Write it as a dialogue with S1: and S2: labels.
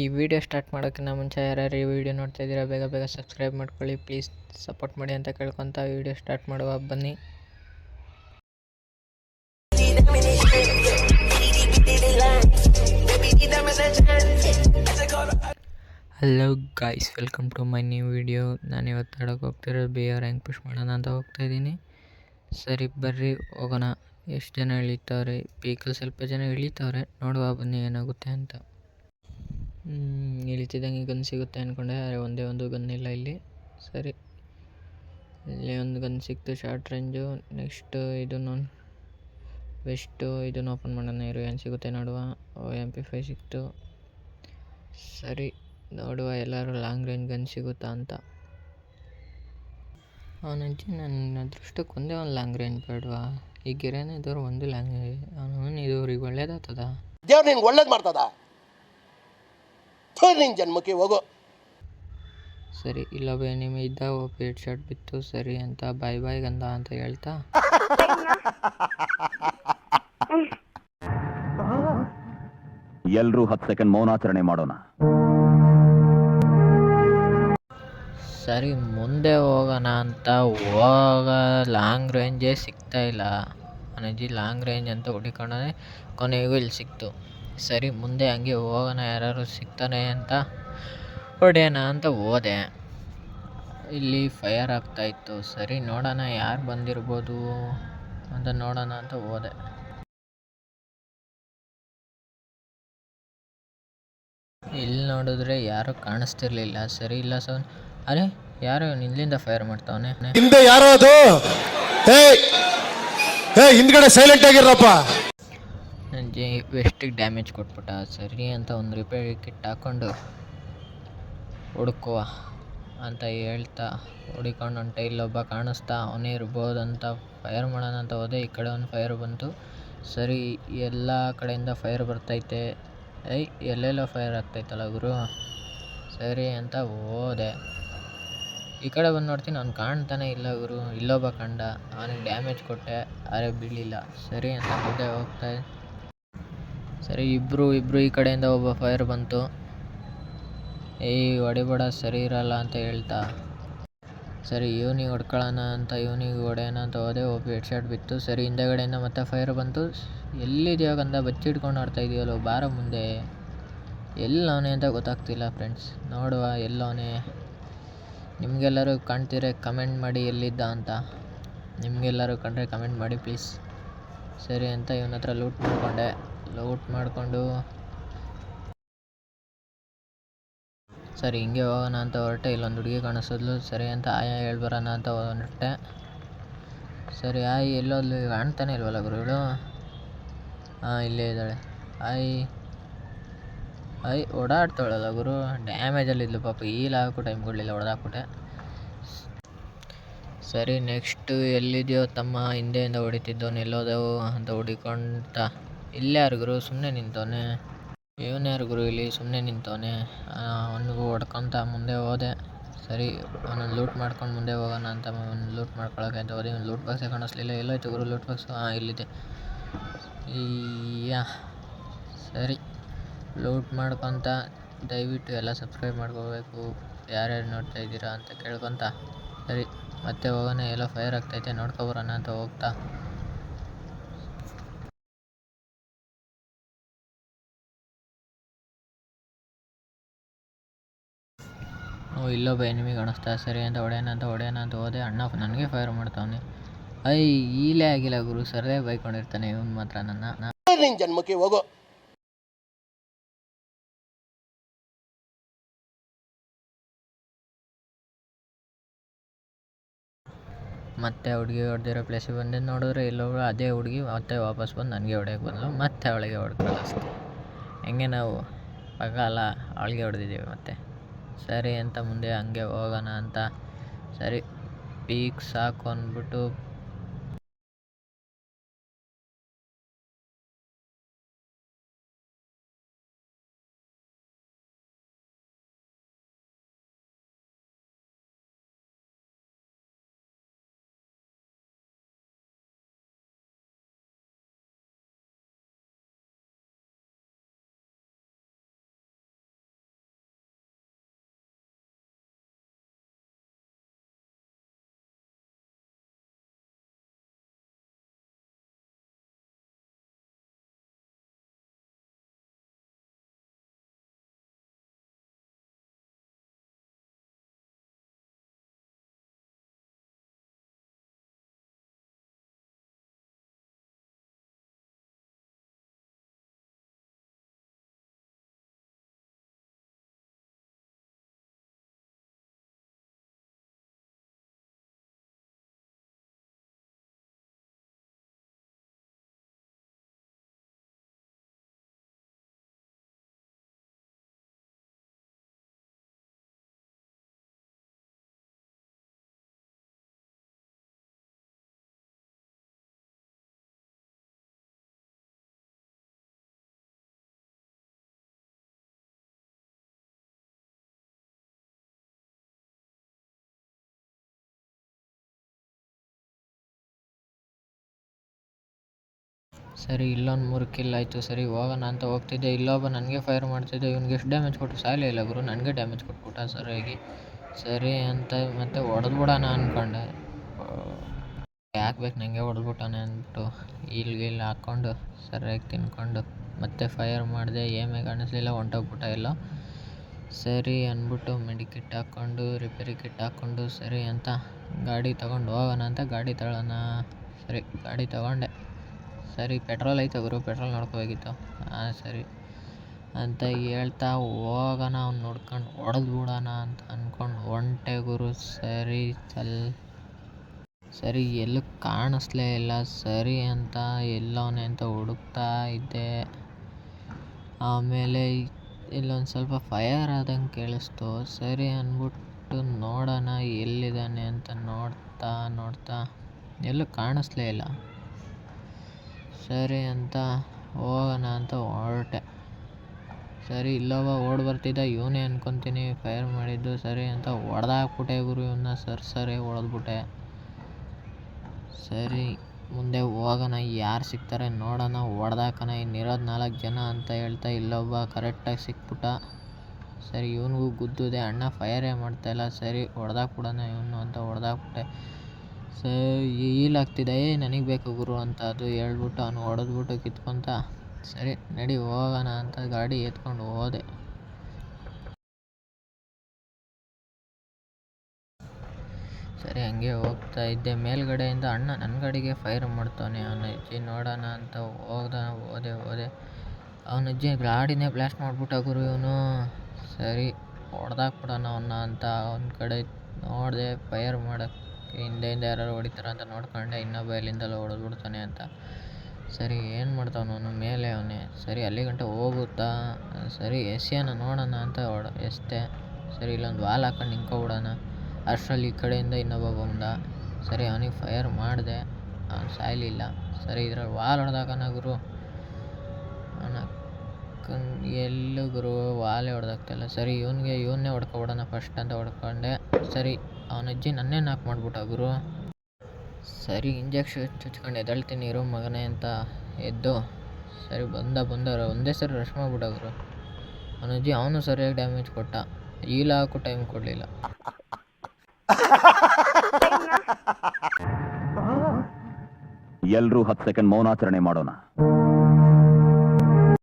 S1: ಈ video start ಮಾಡೋಕ್ಕಿಂತ ಮುಂಚೆ ಯಾರ್ಯಾರು ಈ ವಿಡಿಯೋ ನೋಡ್ತಾ ಇದ್ದೀರಾ, ಬೇಗ ಬೇಗ ಸಬ್ಸ್ಕ್ರೈಬ್ ಮಾಡ್ಕೊಳ್ಳಿ. ಪ್ಲೀಸ್ ಸಪೋರ್ಟ್ ಮಾಡಿ ಅಂತ ಕೇಳ್ಕೊತ ವಿಡಿಯೋ ಸ್ಟಾರ್ಟ್ ಮಾಡುವ. ಬನ್ನಿ. Hello guys welcome to my new video ನಾನು ಇವತ್ತು ಆಡೋಕೆ ಹೋಗ್ತಿರೋದು ಬಿ ಆರ್ ರ್ಯಾಂಕ್ ಪುಷ್ ಮಾಡೋಣ ಅಂತ ಹೋಗ್ತಾ ಇದ್ದೀನಿ. ಸರಿ, ಬರ್ರಿ, ಹೋಗೋಣ. ಎಷ್ಟು ಜನ ಇಳಿತವ್ರೆ ಪೀಕಲ್ ಸ್ವಲ್ಪ ಜನ ಇಳಿತವ್ರೆ ನೋಡುವ ಬನ್ನಿ ಏನಾಗುತ್ತೆ ಅಂತ. ಇಳಿತಿದ್ದಂಗೆ ಗನ್ ಸಿಗುತ್ತೆ ಅಂದ್ಕೊಂಡೆ ಆದರೆ ಒಂದೇ ಒಂದು ಗನ್ ಇಲ್ಲ ಇಲ್ಲಿ. ಸರಿ. ಇಲ್ಲಿ ಒಂದು ಗನ್ ಸಿಕ್ತು, ಶಾರ್ಟ್ ರೇಂಜು. ನೆಕ್ಸ್ಟ್ ಇದನ್ನು ವೆಸ್ಟು ಇದನ್ನು ಓಪನ್ ಮಾಡೋಣ, ಇರು, ಏನು ಸಿಗುತ್ತೆ ನೋಡುವ. ಓ ಎಂ ಪಿ ಫೈ ಸಿಕ್ತು. ಸರಿ. ನೋಡುವ, ಎಲ್ಲರೂ ಲಾಂಗ್ ರೇಂಜ್ ಗನ್ ಸಿಗುತ್ತಾ ಅಂತ. ಅವನಜ್ಜಿ ನನ್ನ ಅದೃಷ್ಟಕ್ಕೆ ಒಂದೇ ಒಂದು ಲಾಂಗ್ ರೇಂಜ್ ಬೇಡವಾ? ಈ ಗಿರೇನ ಇದ್ದವ್ರು ಒಂದು ಲಾಂಗ್ ಅವನು ಇವ್ರಿಗೆ ಒಳ್ಳೇದಾಗ್ತದ?
S2: ದೇವ್ರು ಒಳ್ಳೇದು ಮಾಡ್ತದ? ಥು, ನಿನ್ ಜನ್ಮಕ್ಕೆ ಹೋಗೋ.
S1: ಸರಿ ಇಲ್ಲವೇ ಎನಿಮಿ ಇದ್ದ ಪೇಟ್ ಶರ್ಟ್ ಶಾಟ್ ಬಿತ್ತು ಸರಿ ಅಂತ ಬಾಯ್ ಬಾಯ್ ಗಂದ ಅಂತ ಹೇಳ್ತಾ?
S3: ಎಲ್ಲರೂ ಹತ್ತು ಸೆಕೆಂಡ್ ಮೌನಾಚರಣೆ ಮಾಡೋಣ.
S1: ಸರಿ ಮುಂದೆ ಹೋಗೋಣ ಅಂತ ಹೋಗ ಲಾಂಗ್ ರೇಂಜೇ ಸಿಗ್ತಾ ಇಲ್ಲ. ಅನಜಿ ಲಾಂಗ್ ರೇಂಜ್ ಅಂತ ಹುಡುಕೋಣ ಕೊನೆಗೂ ಇಲ್ಲಿ ಸಿಕ್ತು. ಸರಿ, ಮುಂದೆ ಹಂಗೆ ಹೋಗೋಣ ಯಾರು ಸಿಗ್ತಾನೆ ಅಂತ ಹೊಡೆಯೋಣ ಅಂತ ಹೋದೆ. ಇಲ್ಲಿ ಫೈರ್ ಆಗ್ತಾಯಿತ್ತು ಸರಿ, ನೋಡೋಣ ಯಾರು ಬಂದಿರ್ಬೋದು ಅಂತ ನೋಡೋಣ ಅಂತ ಹೋದೆ. ಇಲ್ಲಿ ನೋಡಿದ್ರೆ ಯಾರು ಕಾಣಿಸ್ತಿರ್ಲಿಲ್ಲ. ಸರಿ, ಇಲ್ಲ ಸರ್. ಅರೆ, ಯಾರು ನಿಲ್ಲಿಂದ ಫೈರ್ ಮಾಡ್ತಾವನೆ?
S4: ಹಿಂದೆ ಯಾರೋ ಅದು ಹಿಂದ್ಗಡೆ ಸೈಲೆಂಟ್ ಆಗಿರಪ್ಪ
S1: ಜಿ ವೆಸ್ಟಿಗೆ ಡ್ಯಾಮೇಜ್ ಕೊಟ್ಬಿಟ್ಟ. ಸರಿ ಅಂತ ಒಂದು ರಿಪೇರಿ ಕಿಟ್ ಹಾಕ್ಕೊಂಡು ಹುಡುಕುವ ಅಂತ ಹೇಳ್ತಾ ಹುಡುಕೊಂಡು ಅಂತ ಇಲ್ಲೊಬ್ಬ ಕಾಣಿಸ್ತಾ, ಅವನೇ ಇರ್ಬೋದಂತ ಫೈರ್ ಮಾಡೋಣ ಅಂತ ಹೋದೆ. ಈ ಕಡೆ ಒಂದು ಫೈರ್ ಬಂತು. ಸರಿ, ಎಲ್ಲ ಕಡೆಯಿಂದ ಫೈರ್ ಬರ್ತೈತೆ. ಐ ಎಲ್ಲೆಲ್ಲೋ ಫೈರ್ ಆಗ್ತೈತಲ್ಲ ಗುರು. ಸರಿ ಅಂತ ಹೋದೆ. ಈ ಕಡೆ ಬಂದು ನೋಡ್ತೀನಿ, ಅವ್ನು ಕಾಣ್ತಾನೆ ಇಲ್ಲ ಗುರು. ಇಲ್ಲೊಬ್ಬ ಕಂಡ. ಅವನಿಗೆ ಡ್ಯಾಮೇಜ್ ಕೊಟ್ಟೆ. ಆದರೆ ಬೀಳಿಲ್ಲ. ಸರಿ ಅಂತ ಮುಂದೆ ಹೋಗ್ತಾ ಸರಿ ಇಬ್ಬರು ಇಬ್ಬರು ಈ ಕಡೆಯಿಂದ ಒಬ್ಬ ಫೈರ್ ಬಂತು. ಏಯ್ ಹೊಡಿಬೇಡ, ಸರಿ ಇರಲ್ಲ ಅಂತ ಹೇಳ್ತಾ. ಸರಿ, ಇವನಿಗೆ ಹೊಡ್ಕೊಳ್ಳೋಣ ಅಂತ, ಇವ್ನಿಗೆ ಹೊಡೆಯೋಣ ಅಂತ ಹೋದೆ, ಒಬ್ಬ ಹೆಡ್ ಶಾಟ್ ಬಿತ್ತು. ಸರಿ, ಹಿಂದೆಗಡೆಯಿಂದ ಮತ್ತೆ ಫೈರ್ ಬಂತು. ಎಲ್ಲಿದೆಯೋ ಗಂಧ ಬಚ್ಚಿಟ್ಕೊಂಡು ಆಡ್ತಾ ಇದೆಯಲ್ಲೋ, ಬಾರ ಮುಂದೆ. ಎಲ್ಲವನೇ ಅಂತ ಗೊತ್ತಾಗ್ತಿಲ್ಲ ಫ್ರೆಂಡ್ಸ್ ನೋಡುವ, ಎಲ್ಲವನೇ. ನಿಮಗೆಲ್ಲರೂ ಕಾಣ್ತೀರ ಕಮೆಂಟ್ ಮಾಡಿ ಎಲ್ಲಿದ್ದ ಅಂತ. ನಿಮಗೆಲ್ಲರೂ ಕಂಡ್ರೆ ಕಮೆಂಟ್ ಮಾಡಿ ಪ್ಲೀಸ್ ಸರಿ ಅಂತ ಇವನ ಹತ್ರ ಲೂಟ್ ಮಾಡಿಕೊಂಡೆ. ಲೂಟ್ ಮಾಡಿಕೊಂಡು. ಸರಿ, ಹಿಂಗೆ ಹೋಗೋಣ ಅಂತ ಹೊರಟೆ. ಇಲ್ಲೊಂದು ಹುಡುಗಿ ಕಾಣಿಸಿದ್ಲು. ಸರಿ ಅಂತ ಆಯ ಹೇಳ್ಬರೋಣ ಅಂತ ಹೊರಟೆ. ಸರಿ, ಆಯ್, ಎಲ್ಲೋದ್ಲು? ಕಾಣ್ತಾನೆ ಇಲ್ವಲ್ಲ ಗುರುಗಳು? ಹಾಂ ಇಲ್ಲೇ ಇದ್ದಾಳೆ. ಆಯ್ ಆಯ್, ಓಡಾಡ್ತಾಳಲ್ಲ ಗುರು? ಡ್ಯಾಮೇಜಲ್ಲಿದ್ಲು ಪಾಪ. ಈಲ್ ಹಾಕು ಟೈಮ್ ಕೊಡಲಿಲ್ಲ, ಹೊಡೆದಾಕ್ಬಿಟ್ಟೆ. ಸರಿ, ನೆಕ್ಸ್ಟು ಎಲ್ಲಿದೆಯೋ ತಮ್ಮ ಹಿಂದೆಯಿಂದ ಹೊಡಿತಿದ್ದವನು ಎಲ್ಲೋದೆವು ಅಂತ ಹುಡಿಕೊಂತ. ಇಲ್ಲೇ ಯಾರು ಗುರು? ಸುಮ್ಮನೆ ನಿಂತವನೆ. ಇವನು ಯಾರು ಗುರು ಇಲ್ಲಿ? ಸುಮ್ಮನೆ ನಿಂತವನೆ. ಅವನಿಗೂ ಹೊಡ್ಕೊಂತ ಮುಂದೆ ಹೋದೆ. ಸರಿ, ಅವನನ್ನು ಲೂಟ್ ಮಾಡ್ಕೊಂಡು ಮುಂದೆ ಹೋಗೋಣ ಅಂತ ಅವ್ನು ಲೂಟ್ ಮಾಡ್ಕೊಳಕ್ಕೆ ಅಂತ ಹೋದೆ ಇವ್ನು ಲೂಟ್ ಬಾಕ್ಸೇ ಕಾಣಿಸ್ಲಿಲ್ಲ. ಎಲ್ಲೋಯ್ತು ಗುರು ಲೂಟ್ ಬಾಕ್ಸು ಹಾಂ ಇಲ್ಲಿದೆ. ಯಾ, ಸರಿ. ಲೂಟ್ ಮಾಡ್ಕೊತ ದಯವಿಟ್ಟು ಎಲ್ಲ ಸಬ್ಸ್ಕ್ರೈಬ್ ಮಾಡ್ಕೋಬೇಕು. ಯಾರ್ಯಾರು ನೋಡ್ತಾ ಇದ್ದೀರಾ ಅಂತ ಕೇಳ್ಕೊತ. ಸರಿ, ಮತ್ತೆ ಹೋಗೋಣ. ಎಲ್ಲೋ ಫೈರ್ ಆಗ್ತೈತೆ. ನೋಡ್ಕೊಬರೋಣ ಅಂತ ಹೋಗ್ತಾ. ಇಲ್ಲೊಬ್ಬ ಎನಿಮಿ ಕಾಣಿಸ್ತಾ ಸರಿ ಅಂತ ಹೊಡೆಯೋಣ ಅಂತ ಹೊಡೆಯೋಣ ಅಂತ ಹೋದೆ. ಅಣ್ಣ ನನಗೆ ಫೈರ್ ಮಾಡ್ತಾವನೆ. ಐ ಈಲೇ ಆಗಿಲ್ಲ ಗುರು. ಸರದೇ ಬೈಕೊಂಡಿರ್ತಾನೆ ಇವನು ಮಾತ್ರ ನನ್ನ.
S2: ಥು, ನಿನ್ ಜನ್ಮಕ್ಕೆ ಹೋಗು.
S1: ಮತ್ತೆ ಹುಡುಗಿ ಹೊಡೆದಿರೋ ಪ್ಲೇಸಿಗೆ ಬಂದು. ನೋಡಿದ್ರೆ ಇಲ್ಲೊಬ್ಳು ಅದೇ ಹುಡುಗಿ ಮತ್ತೆ ವಾಪಸ್ ಬಂದು ನನಗೆ ಹೊಡೆಯೋಕೆ ಬಂದಳು ಮತ್ತೆ ಅವಳಿಗೆ ಹೊಡೆದು ಹೆಂಗೆ ನಾವು ಪಗ ಅಲ್ಲ ಅವಳಿಗೆ ಹೊಡೆದಿದ್ದೀವಿ ಮತ್ತೆ. ಸರಿ ಅಂತ ಮುಂದೆ ಹಂಗೆ ಹೋಗೋಣ ಅಂತ. ಸರಿ ಪೀಕ್ ಸಾಕು ಅಂದ್ಬಿಟ್ಟು ಸರಿ, ಇಲ್ಲೊಂದು ಮೂರು ಕಿಲ್ ಆಯಿತು. ಸರಿ ಹೋಗೋಣ ಅಂತ ಹೋಗ್ತಿದ್ದೆ. ಇಲ್ಲೊಬ್ಬ ನನಗೆ ಫೈರ್ ಮಾಡ್ತಿದ್ದೆ. ಇವ್ನಿಗೆ ಎಷ್ಟು ಡ್ಯಾಮೇಜ್ ಕೊಟ್ಟು ಸಾಯಲೇ ಇಲ್ಲ ಗುರು. ನನಗೆ ಡ್ಯಾಮೇಜ್ ಕೊಟ್ಬಿಟ್ಟ ಸರಿಯಾಗಿ. ಸರಿ ಅಂತ, ಮತ್ತೆ ಹೊಡೆದ್ಬಿಡೋಣ ಅಂದ್ಕೊಂಡೆ ಯಾಕೆ ಬೇಕು ನನಗೆ ಹೊಡೆದ್ಬಿಟ್ಟಾನೆ ಅಂದ್ಬಿಟ್ಟು ಇಲ್ಲಿ ಗಿಲ್ ಹಾಕ್ಕೊಂಡು ಸರಿಯಾಗಿ ತಿನ್ಕೊಂಡು ಮತ್ತೆ ಫೈರ್ ಮಾಡಿದೆ. ಏಮೇ ಕಾಣಿಸ್ಲಿಲ್ಲ, ಹೊಂಟೋಗ್ಬಿಟ್ಟ ಇಲ್ಲ ಸರಿ ಅಂದ್ಬಿಟ್ಟು ಮೆಡಿಕಿಟ್ ಹಾಕ್ಕೊಂಡು ರಿಪೇರಿ ಕಿಟ್ ಹಾಕ್ಕೊಂಡು ಸರಿ ಅಂತ ಗಾಡಿ ತೊಗೊಂಡು ಹೋಗೋಣ ಅಂತ ಗಾಡಿ ತಗೊಳ್ಳೋಣ ಸರಿ, ಗಾಡಿ ತಗೊಂಡೆ. ಸರಿ, ಪೆಟ್ರೋಲ್ ಐತೆ ಗುರು, ಪೆಟ್ರೋಲ್ ನೋಡ್ಕೋಬೇಕಿತ್ತು ಹಾಂ, ಸರಿ. ಅಂತ ಹೇಳ್ತಾ ಹೋಗೋಣ, ಅವ್ನು ನೋಡ್ಕೊಂಡು ಹೊಡೆದು ಬಿಡೋಣ ಅಂತ ಅಂದ್ಕೊಂಡು ಹೊಂಟೆ ಗುರು. ಸರಿ, ಚಲ್. ಸರಿ, ಎಲ್ಲೂ ಕಾಣಿಸ್ಲೇ ಇಲ್ಲ. ಸರಿ ಅಂತ ಎಲ್ಲವನೇ ಅಂತ ಹುಡುಕ್ತಾ ಇದ್ದೆ. ಆಮೇಲೆ ಇಲ್ಲೊಂದು ಸ್ವಲ್ಪ ಫೈರ್ ಆದಂಗೆ ಕೇಳಿಸ್ತು. ಸರಿ ಅಂದ್ಬಿಟ್ಟು ನೋಡೋಣ ಎಲ್ಲಿದ್ದಾನೆ ಅಂತ ನೋಡ್ತಾ ನೋಡ್ತಾ. ಎಲ್ಲೂ ಕಾಣಿಸ್ಲೇ ಇಲ್ಲ. ಸರಿ ಅಂತ ಹೋಗೋಣ ಅಂತ ಹೊರಟೆ. ಸರಿ ಇಲ್ಲೊಬ್ಬ ಓಡಿ ಬರ್ತಿದ್ದ. ಇವನೇ ಅನ್ಕೊತೀನಿ ಫೈರ್ ಮಾಡಿದ್ದು ಸರಿ ಅಂತ ಹೊಡೆದಾಕ್ಬಿಟ್ಟೆ ಗುರು ಇವನ್ನ ಸರ್, ಸರಿ ಹೊಡೆದ್ಬಿಟ್ಟೆ. ಸರಿ, ಮುಂದೆ ಹೋಗೋಣ. ಯಾರು ಸಿಗ್ತಾರೆ ನೋಡೋಣ. ಹೊಡೆದಾಕಣ. ಇನ್ನಿರೋದು ನಾಲ್ಕು ಜನ ಅಂತ ಹೇಳ್ತಾ ಇಲ್ಲೊಬ್ಬ ಕರೆಕ್ಟಾಗಿ ಸಿಕ್ಬಿಟ್ಟ. ಸರಿ, ಇವನಿಗೂ ಗುದ್ದಿದೆ. ಅಣ್ಣ ಫೈರೇ ಮಾಡ್ತಾಯಿಲ್ಲ ಸರಿ, ಹೊಡೆದಾಕ್ಬಿಡೋಣ ಇವನು ಅಂತ ಹೊಡೆದಾಕ್ಬಿಟ್ಟೆ. ಸರಿ ಈಲ್ ಆಗ್ತಿದೆ. ಏ, ನನಗೆ ಬೇಕು ಗುರು ಅಂತ ಅದು ಹೇಳ್ಬಿಟ್ಟು ಅವನು ಹೊಡೆದ್ಬಿಟ್ಟು ಕಿತ್ಕೊಂತ, ಸರಿ, ನಡಿ ಹೋಗೋಣ ಅಂತ ಗಾಡಿ ಎತ್ಕೊಂಡು ಹೋದೆ. ಸರಿ, ಹಂಗೆ ಹೋಗ್ತಾ ಇದ್ದೆ. ಮೇಲ್ಗಡೆಯಿಂದ ಅಣ್ಣ ನನ್ನ ಗಾಡಿಗೆ ಫೈರ್ ಮಾಡ್ತಾನೆ. ಅವನ ಅಜ್ಜಿ ನೋಡೋಣ ಅಂತ ಹೋದ, ಹೋದೆ ಹೋದೆ. ಅವನ ಅಜ್ಜಿ ಗಾಡಿನೇ ಬ್ಲಾಸ್ಟ್ ಮಾಡಿಬಿಟ್ಟ ಗುರು ಇವನು. ಸರಿ, ಹೊಡೆದಾಕ್ಬಿಡೋಣ ಅವನ್ನ ಅಂತ ಅವನ ಕಡೆ ನೋಡಿದೆ ಫೈರ್ ಮಾಡೋಕ್ಕೆ ಹಿಂದೆಯಿಂದ ಯಾರು ಹೊಡಿತಾರ ಅಂತ ನೋಡ್ಕೊಂಡೆ ಇನ್ನೊಬ್ಬ ಎಲ್ಲಿಂದಲೋ ಹೊಡೆದ್ಬಿಡ್ತಾನೆ ಅಂತ. ಸರಿ, ಏನು ಮಾಡ್ತಾವನು ಅವನು? ಮೇಲೆ ಅವನೇ. ಸರಿ ಅಲ್ಲಿಗಂಟ ಹೋಗುತ್ತಾ? ಸರಿ ಎಸೆಯೋಣ ನೋಡೋಣ ಅಂತ ಹೊಡ ಎಸೆದೆ ಸರಿ, ಇಲ್ಲೊಂದು ವಾಲ್ ಹಾಕೊಂಡು ನಿಂತ್ಕೊಬಿಡೋಣ. ಅಷ್ಟರಲ್ಲಿ ಈ ಕಡೆಯಿಂದ ಇನ್ನೊಬ್ಬ ಬಂದ. ಸರಿ, ಅವ್ನಿಗೆ ಫೈರ್ ಮಾಡಿದೆ. ಅವ್ನು ಸಾಯಲಿಲ್ಲ. ಸರಿ, ಇದ್ರಲ್ಲಿ ವಾಲ್ ಹೊಡೆದಾಕನ ಗುರು. ಅವನ ಕಣ್ ಎಲ್ಲೂ ಗುರು, ವಾಲೇ ಹೊಡೆದಾಗ್ತಾಯಿಲ್ಲ ಸರಿ, ಇವನಿಗೆ ಇವನ್ನೇ ಹೊಡ್ಕೊಬಿಡೋಣ ಫಸ್ಟ್ ಅಂತ ಹೊಡ್ಕೊಂಡೆ. ಸರಿ, ಅವನ ಅಜ್ಜಿ ನನ್ನೇ ನಾಕ್ ಮಾಡಿಬಿಟ್ಟ ಗುರು. ಸರಿ ಇಂಜೆಕ್ಷನ್ ಚುಚ್ಕೊಂಡು ಎದಳ್ತೀನಿ ಇರೋ ಮಗನೇ ಅಂತ ಎದ್ದು, ಸರಿ ಬಂದ ಬಂದವರು ಒಂದೇ ಸರಿ ರಶ್ ಮಾಡ್ಬಿಟ್ಟ ಗುರು. ಅವನ ಅಜ್ಜಿ ಅವನು ಸರಿಯಾಗಿ ಡ್ಯಾಮೇಜ್ ಕೊಟ್ಟ. ಈಲ ಹಾಕೋ ಟೈಮ್ ಕೊಡಲಿಲ್ಲ.
S3: ಎಲ್ಲರೂ ಹತ್ತು ಸೆಕೆಂಡ್ ಮೌನಾಚರಣೆ ಮಾಡೋಣ.